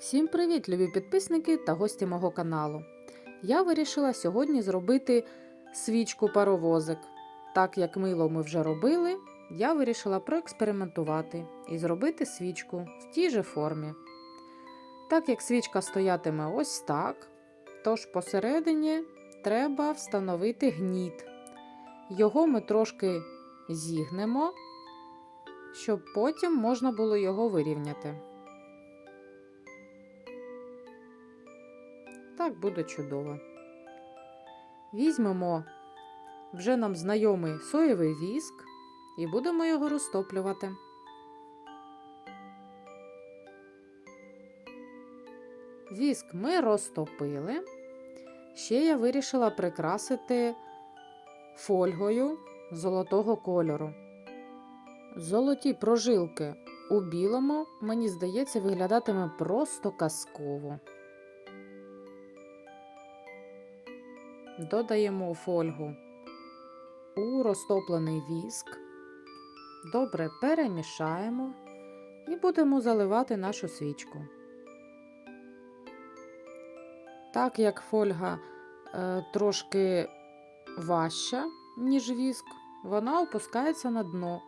Всім привіт, любі підписники та гості мого каналу. Я вирішила сьогодні зробити свічку паровозик. Так як мило ми вже робили, я вирішила проекспериментувати і зробити свічку в тій же формі. Так як свічка стоятиме ось так, тож посередині треба встановити гніт. Його ми трошки зігнемо, щоб потім можна було його вирівняти. Так буде чудово. Візьмемо вже нам знайомий соєвий віск і будемо його розтоплювати. Віск ми розтопили. Ще я вирішила прикрасити фольгою золотого кольору. Золоті прожилки у білому, мені здається, виглядатиме просто казково. Додаємо фольгу у розтоплений віск. Добре перемішаємо і будемо заливати нашу свічку. Так як фольга е, трошки важча, ніж віск, вона опускається на дно,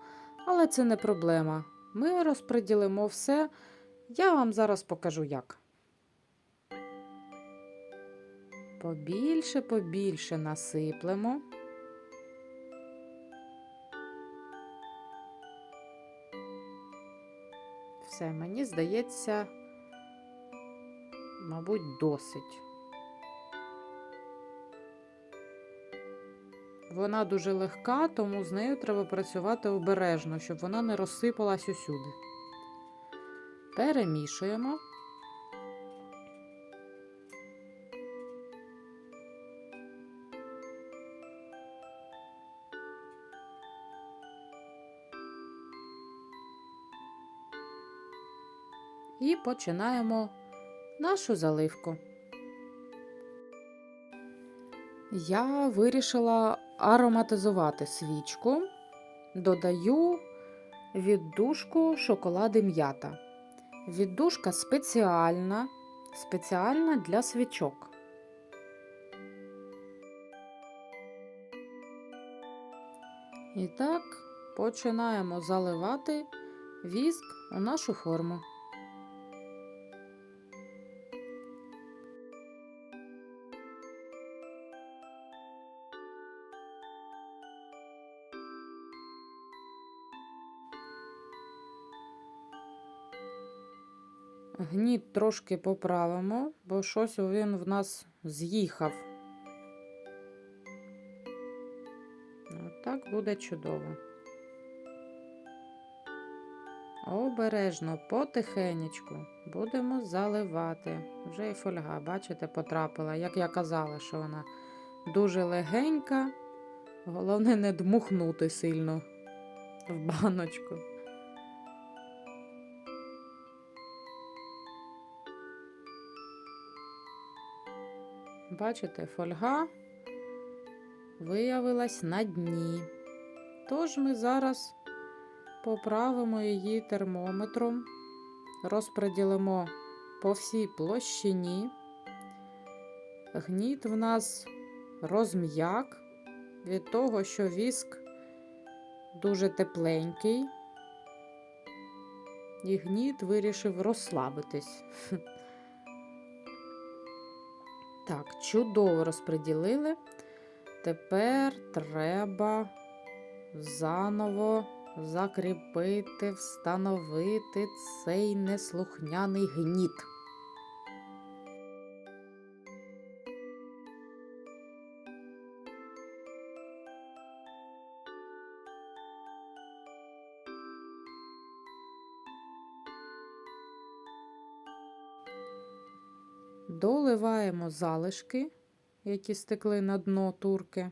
але це не проблема. Ми розподілимо все. Я вам зараз покажу як. Побільше, побільше насиплемо. Все, мені здається, мабуть, досить. Вона дуже легка, тому з нею треба працювати обережно, щоб вона не розсипалась усюди. Перемішуємо. І починаємо нашу заливку. Я вирішила ароматизувати свічку, додаю віддушку шоколади м'ята. Віддушка спеціальна, спеціальна для свічок. І так починаємо заливати віск у нашу форму. Гніт трошки поправимо, бо щось він в нас з'їхав. Отак буде чудово. Обережно, потихенечку будемо заливати. Вже і фольга, бачите, потрапила, як я казала, що вона дуже легенька. Головне не дмухнути сильно в баночку. Бачите, фольга виявилась на дні. Тож ми зараз поправимо її термометром, розподілимо по всій площині. Гніт в нас розм'як від того, що віск дуже тепленький, і гніт вирішив розслабитись. Так, чудово розподілили. Тепер треба заново закріпити, встановити цей неслухняний гніт. Доливаємо залишки, які стекли на дно турки.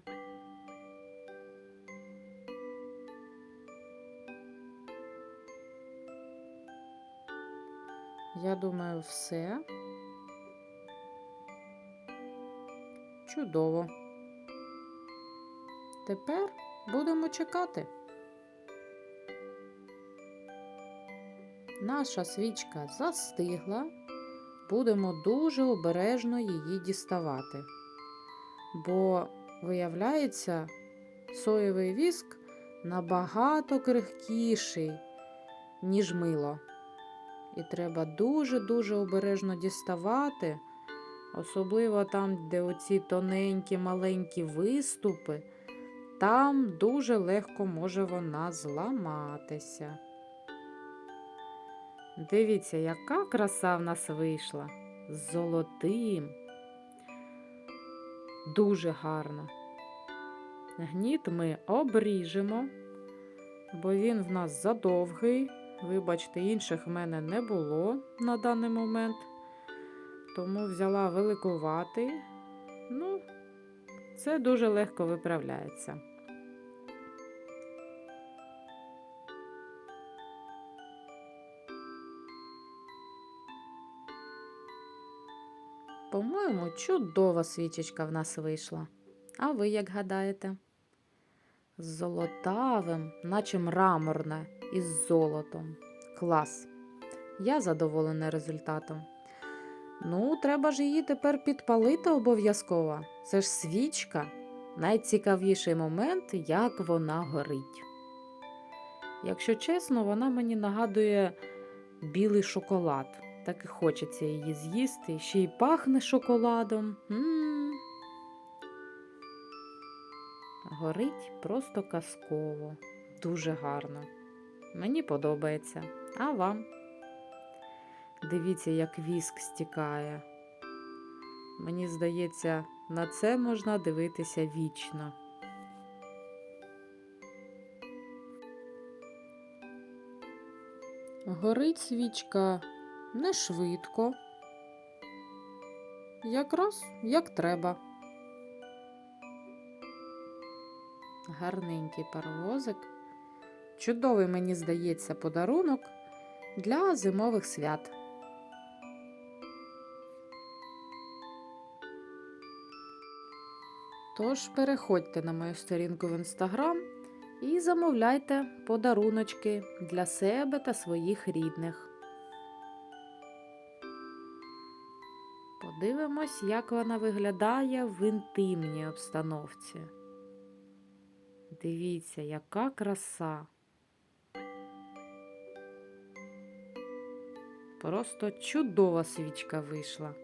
Я думаю, все. Чудово. Тепер будемо чекати. Наша свічка застигла. Будемо дуже обережно її діставати. Бо, виявляється, соєвий віск набагато крихкіший, ніж мило. І треба дуже-дуже обережно діставати, особливо там, де оці тоненькі маленькі виступи, там дуже легко може вона зламатися. Дивіться, яка краса в нас вийшла з золотим. Дуже гарно. Гніт ми обріжемо, бо він в нас задовгий. Вибачте, інших в мене не було на даний момент. Тому взяла великуватий. Ну, це дуже легко виправляється. По-моєму, чудова свічечка в нас вийшла. А ви як гадаєте? З золотавим, наче мраморне, із золотом. Клас. Я задоволена результатом. Ну, треба ж її тепер підпалити обов'язково. Це ж свічка. Найцікавіший момент, як вона горить. Якщо чесно, вона мені нагадує білий шоколад. Так і хочеться її з'їсти. Ще й пахне шоколадом. М-м. Горить просто казково. Дуже гарно. Мені подобається. А вам? Дивіться, як віск стікає. Мені здається, на це можна дивитися вічно. Горить свічка не швидко. Якраз як треба. Гарненький паровозик. Чудовий, мені здається, подарунок для зимових свят. Тож переходьте на мою сторінку в інстаграм і замовляйте подаруночки для себе та своїх рідних. Подивимось, як вона виглядає в інтимній обстановці. Дивіться, яка краса. Просто чудова свічка вийшла.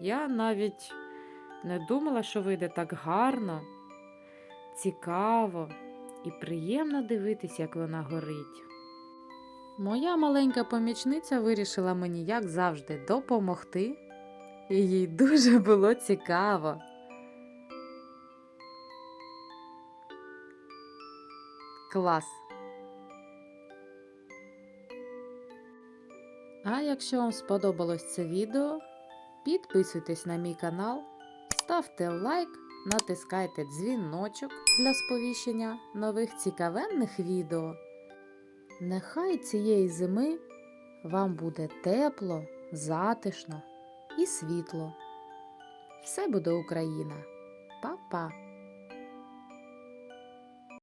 Я навіть не думала, що вийде так гарно, цікаво і приємно дивитись, як вона горить. Моя маленька помічниця вирішила мені, як завжди, допомогти, і їй дуже було цікаво. Клас! А якщо вам сподобалось це відео, підписуйтесь на мій канал, ставте лайк, натискайте дзвіночок для сповіщення нових цікавенних відео. Нехай цієї зими вам буде тепло, затишно і світло. Все буде Україна. Па-па!